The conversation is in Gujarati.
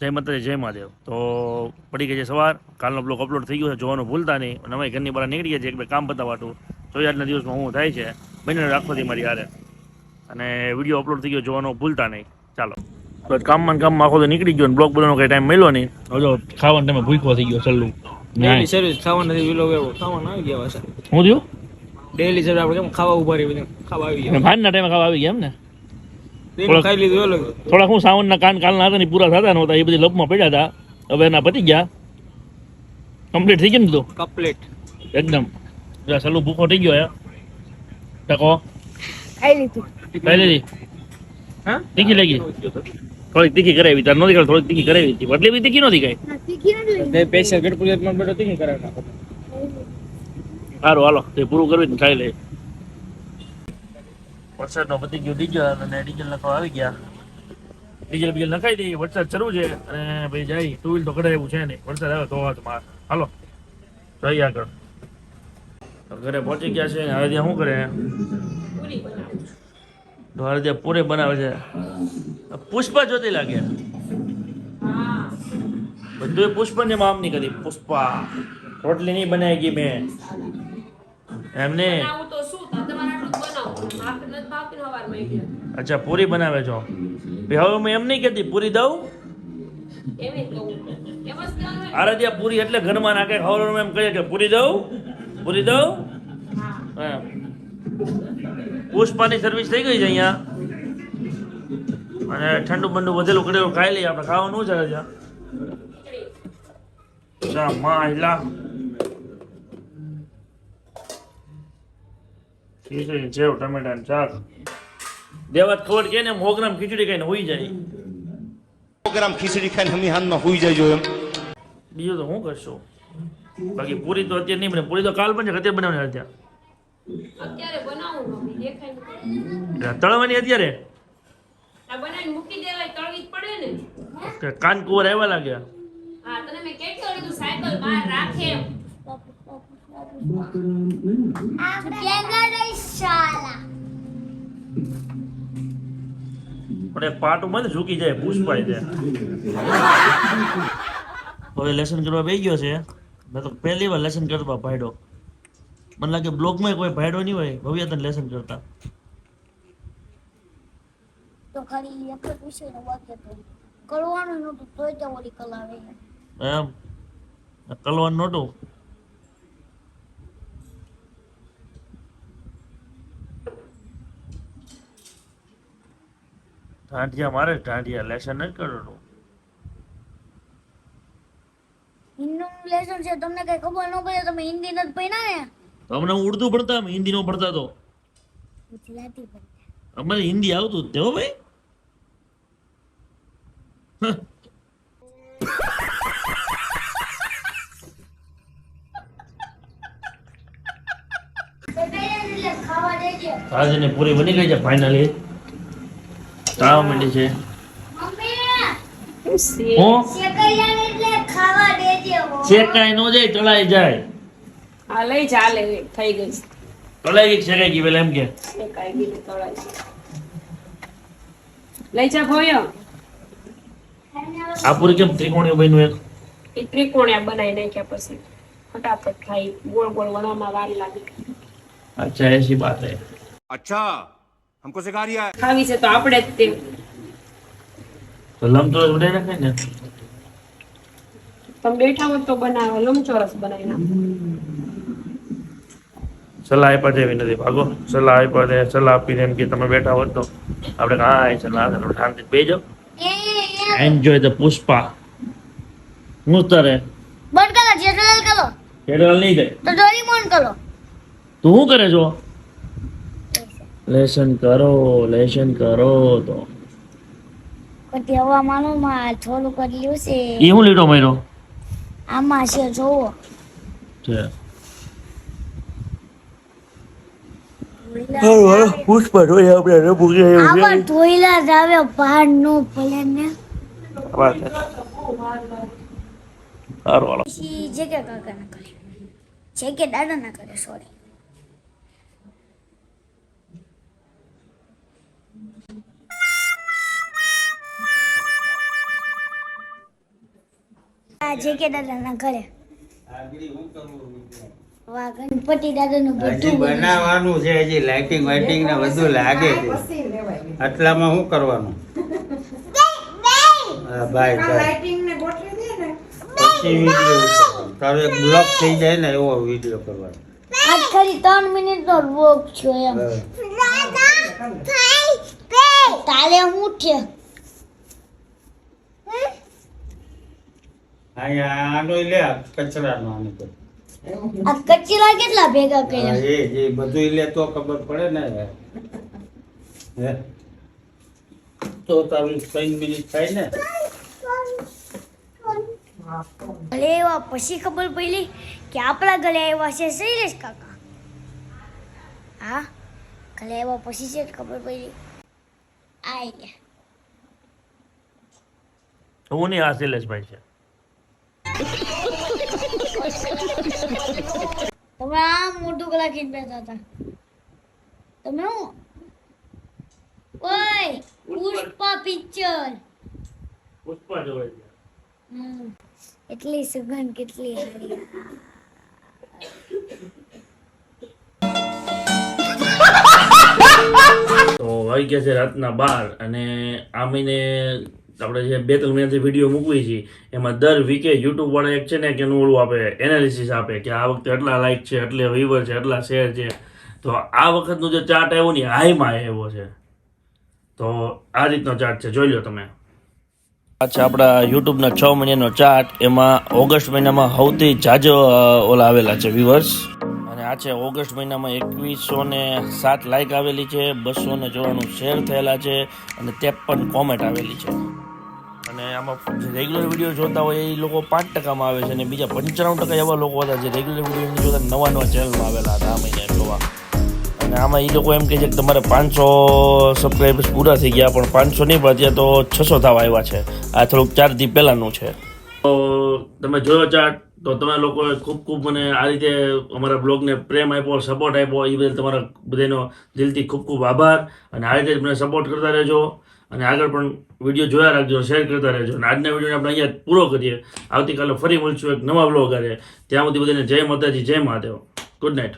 જય માતાજી જય મહાદેવ. તો પડી ગઈ છે સવાર. કાલનો બ્લોગ અપલોડ થઈ ગયો છે જોવાનું ભૂલતા નહીં. અને અમે ઘરની બહાર નીકળી ગયા છે એક બે કામ બતાવવાટું જોઈએ આજના દિવસમાં હું થાય છે. બંને રાખવાથી મારી હારે. અને વીડિયો અપલોડ થઈ ગયો જોવાનું ભૂલતા નહીં. ચાલો. બસ કામમાં કામ કામમાં આખો તો નીકળી ગયો બ્લોગ બનાવવાનો કંઈ ટાઈમ મળ્યો નહીં. હજુ ખાવાનું તમે ટાઈમે ભૂખો થઈ ગયો છેલ્લું. ડેલી સર્વિસ ખાવાનું નથી વિલો ખાવાનું આવી ગયા છે હું થયું? ડેલી સર્વિસ આપણે કેમ ખાવા ઊભા રહી બધા? ખાવા આવી ગયા. ભાનના ટાઈમે ખાવા આવી ગયા એમ ને? થોડાક હું સાવનના કાન કાલના હતા ને પૂરા થતા નહોતા એ બધી લપમાં પડ્યા હતા. હવે એના પતી ગયા. કમ્પ્લીટ થઈ ગયું ને બધું? કમ્પ્લીટ એકદમ. સલું ભૂખો થઈ ગયો હે ટકો. ખાઈ લીધું. ખાઈ લીધી? હા? તીખી લાગી? થોડીક તીખી કરાવી તાર નહોતી કરે થોડીક તીખી કરાવી હતી. એટલે બી તીખી નહોતી કઈ બે પૈસા બેઠો તીખી કરાવી નાખો સારું હાલો. તે પૂરું કરવી ને ખાઈ લે. વરસાદનો પતી ગયો ડીઝલ અને ડીઝલ નાખવા આવી ગયા. ડીઝલ બીજલ નખાઈ દઈએ વરસાદ શરૂ છે અને ભાઈ જાય ટુ વ્હીલ તો કઢાય છે નહીં. વરસાદ આવે તો વાત માર. હાલો, જઈએ આગળ. ઘરે પહોંચી ગયા છે હવે ત્યાં શું કરે? તો હવે ત્યાં પૂરે બનાવે છે. પુષ્પા જોતી લાગે. બધું પુષ્પા ને મામ નહીં કરી. પુષ્પા રોટલી નહીં બનાવી ગઈ મેં. એમને અચ્છા પૂરી બનાવે છો? હવે હું એમ નહીં કહેતી પૂરી દઉં. આરાધ્યા પૂરી એટલે ઘરમાં નાખે ખવડાવવાનું એમ કહે કે પૂરી દઉં? પૂરી દઉં? હા. પુષ્પાની સર્વિસ થઈ ગઈ છે અહીંયા? અને ઠંડુ બંડુ વધેલું કરેલું ખાઈ લઈએ આપણે ખાવાનું ચાલે છે જા ખીચડી સેવ ટમેટા ને શાક. દેવાત ખબર કે ને ગ્રામ ખીચડી ખાઈને હોઈ જાય. ગ્રામ ખીચડી ખાઈને હમી હાનમાં હોઈ જાય એમ. બીજું તો શું કરશો? બાકી પૂરી તો અત્યારે નહીં બને. પૂરી તો કાલ બને અત્યારે બનાવવાની અત્યારે. તળવાની અત્યારે? આ બનાવીને મૂકી દેવાય તળવી જ પડે ને. કે કાન કુંવર આવ્યા લાગ્યા હા તને મેં કેટલું કીધું સાયકલ બહાર રાખે. પણ એક પાટું મને ઝૂકી જાય પુષ્પાય જાય હવે લેસન કરવા બેસી ગયો છે. મેં તો પહેલી વાર લેસન કરવા ભાડ્યો મને લાગે બ્લોગમાં કોઈ ભાડ્યો નહીં હોય ભવ્ય તને લેસન કરતા. તો ખાલી એક જ વિષયનો વાક્ય હતો. કરવાનું નહોતું તોય તે ઓલી કલાવે એમ. કલવાનું નહોતું. ઢાંઢિયા મારે ઢાંઢિયા લેસન જ કરવાનું. હિન્દીનું લેસન છે તમને કઈ ખબર ન પડે તમે હિન્દી નથી ભણ્યા ને? તો હું ઉર્દુ ભણતા અમે હિન્દી નો ભણતા તો. ગુજરાતી ભણ્યા. અમારે હિન્દી આવતું જ ભાઈ. ખાવા દેજે. રાજની પૂરી બની ગઈ છે ફાઇનલી તાવ માંડી છે. મમ્મી! હું? શેકાઈલા એટલે ખાવા દેજે હો. શેકાઈ નો જાય તળાઈ જાય. હા લઈ ચાલે થઈ ગઈ. તળાઈ ગઈ શેકાઈ ગઈ પેલા એમ કે? શેકાઈ ગઈ તળાઈ લઈ જા ભોયો આ પૂરી કેમ ત્રિકોણીય બન્યું એક? એ ત્રિકોણિયા બનાવી નાખ્યા પછી. ફટાફટ થાય ગોળ ગોળ વણવામાં વાર લાગે. અચ્છા એસી બાત હે. અચ્છા. હમકો સિખા રિયા ખાવી છે તો આપણે જ તે તો લંબચોરસ બનાવી નાખે ને તમે બેઠા હો તો બનાવે લંબચોરસ બનાવી નાખો સલાહ આપ્યા એવી નથી ભાગો સલાહ આપ્યા છે સલાહ આપીને એમ કે તમે બેઠા હોત તો આપણે કાંઈ સલાહ નથી શાંતિ બે જાઓ એ એ એન્જોય ધ પુષ્પા હું તરે બંધ કરો કેડલ નહીં જાય તો ડોરીમોન કરો તું શું કરે છો લેસન કરો લેસન કરો તો. પછી હવામાનમાં થોડું કર્યું છે. એ હું લીટો માર્યો આમાં છે જોવો. છે. જે કે દાદા ના કરે સોરી આ જે કે દાદાના ઘરે. વાહ ગણપતિ દાદાનું બધું બનાવવાનું છે હજી લાઇટિંગ વાઇટિંગ ને બધું લાગે છે. આટલામાં શું કરવાનું? હા ભાઈ ભાઈ. પછી વીડિયો. તારો એક બ્લોક થઈ જાય ને એવો વીડિયો કરવાનો. આજ ખાલી ત્રણ મિનિટ નો છે એમ. તાલે હું છે અહીંયા આનો લે કચરાનો આનો તો. આ કચરા કેટલા ભેગા હા, કર્યા એ એ બધું લે તો ખબર પડે ને. હે? તો તારું ત્રણ મિનિટ થાય ને. ગળે આવ્યા પછી ખબર પડી કે આપણા ગળે આવ્યા છે શૈલેષ કાકા. હા? ગળે આવ્યા પછી છે જ ખબર પડી. આઈ ગયા હું નહીં આ શૈલેષભાઈ છે? તમે આમ મોટું ખીચ બેઠા હતા. તમે હું? ઓય પુષ્પા પિક્ચર. પુષ્પા જોવે હમ એટલી સુગંધ કેટલી આવી. તો વાગી ગયા છે રાતના બાર અને આ મહિને આપણે જે બે ત્રણ મહિનાથી વીડિયો મૂકવી છીએ એમાં દર વીકે યુટ્યુબ વાળા એક છે ને કે એનું ઓલું આપે એનાલિસિસ આપે કે આ વખતે એટલા લાઇક છે એટલે વ્યુવર છે એટલા શેર છે. તો આ વખતનું જે ચાર્ટ આવ્યો ને હાઈમાં આવ્યો છે. તો આ રીતનો ચાર્ટ છે, જોઈ લો તમે. આ છે આપણા યુટ્યુબના છ મહિનાનો ચાર્ટ એમાં ઓગસ્ટ મહિનામાં સૌથી જાજો ઓલા આવેલા છે વ્યુઅર્સ અને આ છે ઓગસ્ટ મહિનામાં એકવીસો ને સાત લાઇક આવેલી છે, બસો ને ચોરાણું શેર થયેલા છે, અને ત્રેપન કોમેન્ટ આવેલી છે. અને આમાં રેગ્યુલર વીડિયો જોતા હોય એ લોકો પાંચ ટકામાં આવે છે અને બીજા પંચાણું ટકા એવા લોકો હતા જે રેગ્યુલર વીડિયો જોતા નવા નવા ચેનલમાં આવેલા હતા આ મહિને જોવા. અને આમાં એ લોકો એમ કહે છે કે તમારે પાંચસો સબસ્ક્રાઈબર્સ પૂરા થઈ ગયા, પણ પાંચસો નહીં, પણ અત્યારે તો છસો થવા આવ્યા છે. આ થોડુંક ચાર દી પહેલાંનું છે. તો તમે જોયો ચાર્ટ તો તમે લોકોએ ખૂબ ખૂબ મને આ રીતે અમારા બ્લોગને પ્રેમ આપ્યો સપોર્ટ આપ્યો. એ બદલ તમારા બધાનો દિલથી ખૂબ ખૂબ આભાર. અને આ રીતે મને સપોર્ટ કરતા રહેજો. અને આગળ પણ વીડિયો જોયા રાખજો શેર કરતા રહેજો. અને આજના વિડીયોને આપણે અહીંયા પૂરો કરીએ. આવતીકાલે ફરી મળશું એક નવા બ્લોગ કરે ત્યાં સુધી બધાને જય માતાજી, જય મહાદેવ. Good night